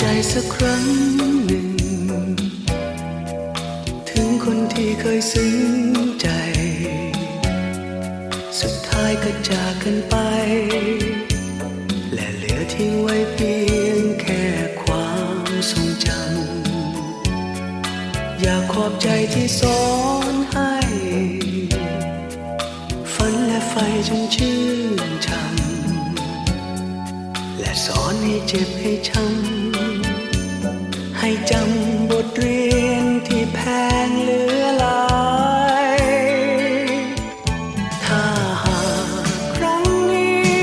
ใจสักครั้งหนึ่ง ถึงคนที่เคยซึ้งใจ สุดท้ายก็จากกันไป และเหลือทิ้งไว้เพียงแค่ความทรงจำอยากขอบใจที่สอนให้ ฝันและไฟจงชื่นช่ำและสอนให้เจ็บให้ช้ำ ให้จำบทเรียนที่แพงเหลือหลาย ถ้าหากครั้งนี้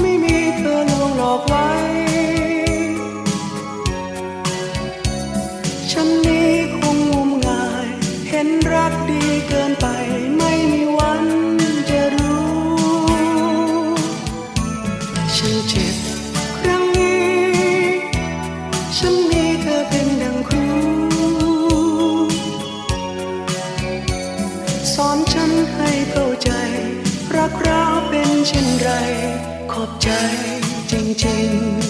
ไม่มีเธอลวงหลอกไว้ ฉันนี้คงงมงาย เห็นรักดีเกินไปไม่มีวันจะรู้ ฉันเจ็บ เช่นไร ขอบใจจริงๆ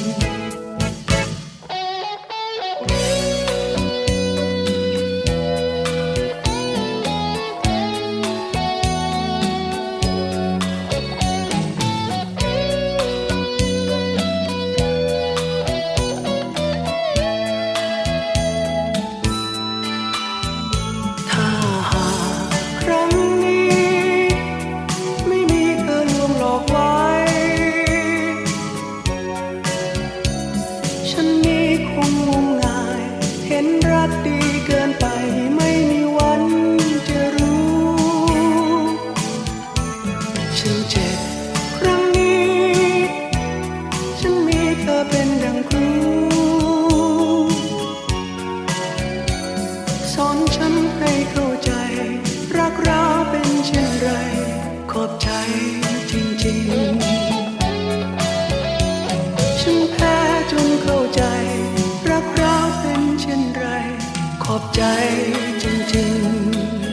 ห็ อบใจจริง